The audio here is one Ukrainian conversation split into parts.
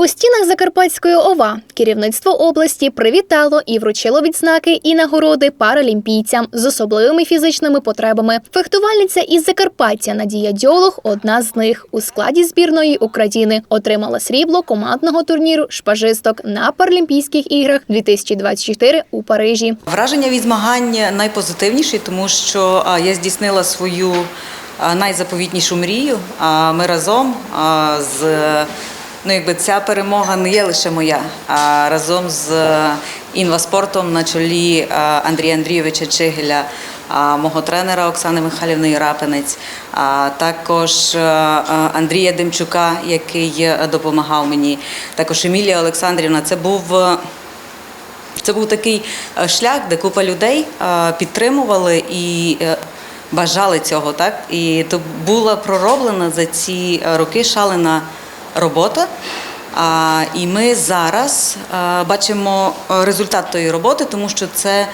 У стінах Закарпатської ОВА керівництво області привітало і вручило відзнаки і нагороди паралімпійцям з особливими фізичними потребами. Фехтувальниця із Закарпаття Надія Дьолог одна з них у складі збірної України отримала срібло командного турніру шпажисток на Паралімпійських іграх 2024 у Парижі. Враження від змагань найпозитивніші, тому що я здійснила свою найзаповітнішу мрію. Ми разом з ну, якби ця перемога не є лише моя, а разом з інваспортом на чолі Андрія Андрійовича Чигеля. Мого тренера Оксани Михайлівни Рапинець, а також Андрія Демчука, який е, допомагав мені, також Емілія Олександрівна. Це був е, це був такий е, шлях, де купа людей е, підтримували і е, бажали цього. Так? І то була пророблена за ці е, роки шалена робота. І ми зараз бачимо е, результат тої роботи, тому що це е,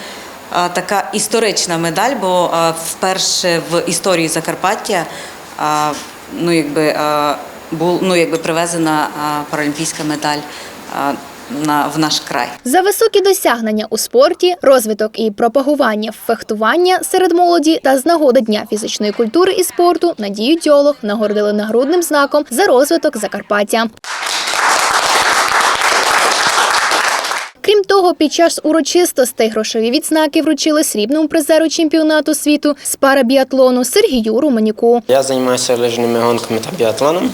така історична медаль, бо е, вперше в історії Закарпаття ну, якби, був, ну, якби привезена паралімпійська медаль на, в наш край. За високі досягнення у спорті, розвиток і пропагування фехтування серед молоді та з нагоди Дня фізичної культури і спорту Надію Дьолог нагородили нагрудним знаком за розвиток Закарпаття. Крім того, під час урочистостей грошові відзнаки вручили срібному призеру чемпіонату світу з парабіатлону Сергію Романюку. Я займаюся лижними гонками та біатлоном.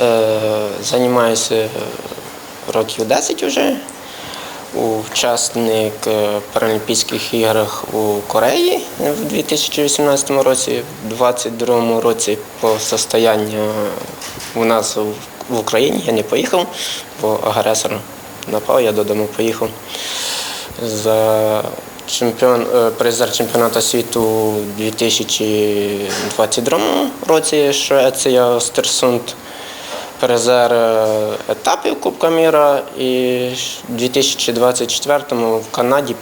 Е, Займаюся років 10 вже. Учасник е, Паралімпійських іграх у Кореї в 2018 році, в 2022 році по состоянню у нас в- Україні я не поїхав, бо агресор напав, я додому поїхав. За чемпіон, е, призер чемпіонату світу у 2022 році Швеція Остерсунд, призер е, етапів Кубка міра і в 2024 в Канаді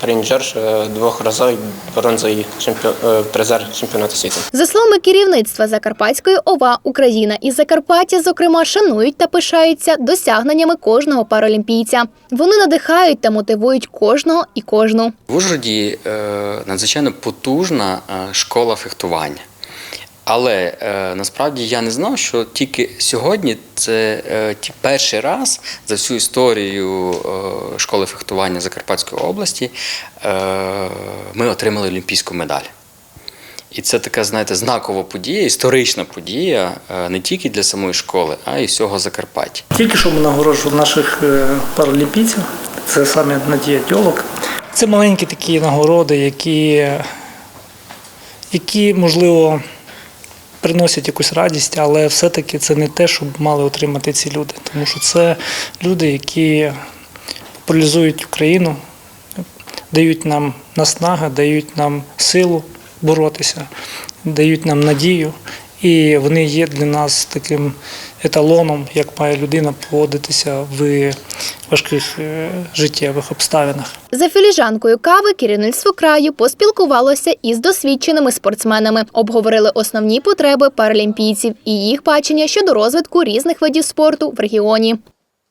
е, двохразовий бронзовий чемпіон, е, призер чемпіонату світу. За словами керівництва Закарпатської ОВА, Україна і Закарпаття, зокрема, шанують та пишаються досягненнями кожного паралімпійця. Вони надихають та мотивують кожного і кожну. В Ужгороді е, надзвичайно потужна школа фехтування. Але е, насправді я не знав, що тільки сьогодні це е, ті перший раз за всю історію е, школи фехтування Закарпатської області е, ми отримали олімпійську медаль. І це така, знаєте, знакова подія, історична подія е, не тільки для самої школи, а й всього Закарпаття. Тільки що ми нагороджували наших е, паралімпійців, це саме Надія Дьолок. Це маленькі такі нагороди, які, які можливо, приносять якусь радість, але все-таки це не те, що мали отримати ці люди. Тому що це люди, які популяризують Україну, дають нам наснаги, дають нам силу боротися, дають нам надію. І вони є для нас таким еталоном, як має людина поводитися в важких е, життєвих обставинах. За філіжанкою кави керівництво краю поспілкувалося із досвідченими спортсменами, обговорили основні потреби паралімпійців і їх бачення щодо розвитку різних видів спорту в регіоні.